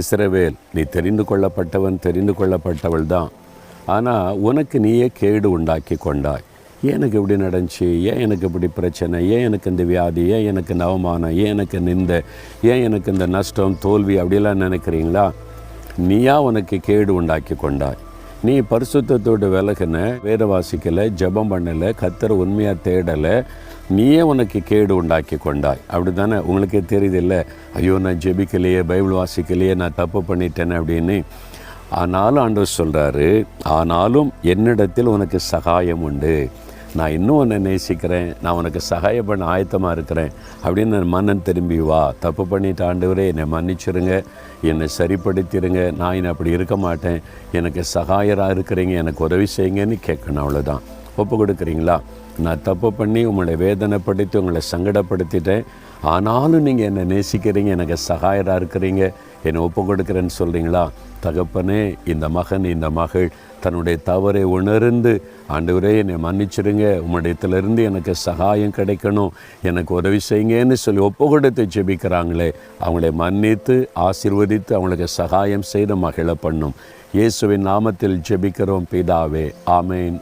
இஸ்ரவேல் நீ தெரிந்து கொள்ளப்பட்டவன் தெரிந்து கொள்ளப்பட்டவள் தான். ஆனால் உனக்கு நீயே கேடு உண்டாக்கி கொண்டாய். ஏன் எனக்கு இப்படி நடந்துச்சு? ஏன் எனக்கு இப்படி பிரச்சனை? ஏன் எனக்கு இந்த வியாதி? ஏன் எனக்கு இந்த அவமானம்? ஏன் எனக்கு நிந்த? ஏன் எனக்கு இந்த நஷ்டம் தோல்வி? அப்படிலாம் நினைக்கிறீங்களா? நீயா உனக்கு கேடு உண்டாக்கி கொண்டாய். நீ பரிசுத்தோடு விலகின வேத வாசிக்கலை ஜெபம் பண்ணலை கத்தர் உண்மையாக தேடலை நீயே உனக்கு கேடு உண்டாக்கி கொண்டாய். அப்படி தானே உங்களுக்கே தெரியுது இல்லை ஐயோ நான் ஜெபிக்கலையே பைபிள் வாசிக்கலையே நான் தப்பு பண்ணிட்டேன் அப்படின்னு. ஆனாலும் ஆண்டவர் சொல்கிறாரு ஆனாலும் என்னிடத்தில் உனக்கு சகாயம் உண்டு. நான் இன்னும் உன்னை நேசிக்கிறேன். நான் உனக்கு சகாயம் பண்ண ஆயத்தமாக இருக்கிறேன். அப்படின்னு மன்னன் திரும்பி வா தப்பு பண்ணிட்டு ஆண்டவரே என்னை மன்னிச்சிருங்க. என்னை சரிப்படுத்திடுங்க நான் இனி அப்படி இருக்க மாட்டேன். எனக்கு சகாயராக இருக்கிறீங்க. எனக்கு உதவி செய்யுங்கன்னு கேட்கணும் அவ்வளோதான் ஒப்பு கொடுக்குறீங்களா நான் தப்பு பண்ணி உங்களை வேதனைப்படுத்தி உங்களை சங்கடப்படுத்திட்டேன். ஆனாலும் நீங்கள் என்னை நேசிக்கிறீங்க எனக்கு சகாயராக இருக்கிறீங்க. என்னை ஒப்பு கொடுக்குறேன்னு சொல்கிறீங்களா தகப்பனே இந்த மகன் இந்த மகள் தன்னுடைய தவறை உணர்ந்து ஆண்டவரே என்னை மன்னிச்சிடுங்க. உம்மிடத்திலிருந்து எனக்கு சகாயம் கிடைக்கணும். எனக்கு உதவி செய்யுங்கன்னு சொல்லி ஒப்பு கொடுத்து ஜெபிக்கிறாங்களே. அவங்களை மன்னித்து ஆசீர்வதித்து அவங்களுக்கு சகாயம் செய்து மகிழ பண்ணும். இயேசுவின் நாமத்தில் ஜெபிக்கிறோம் பிதாவே. ஆமேன்.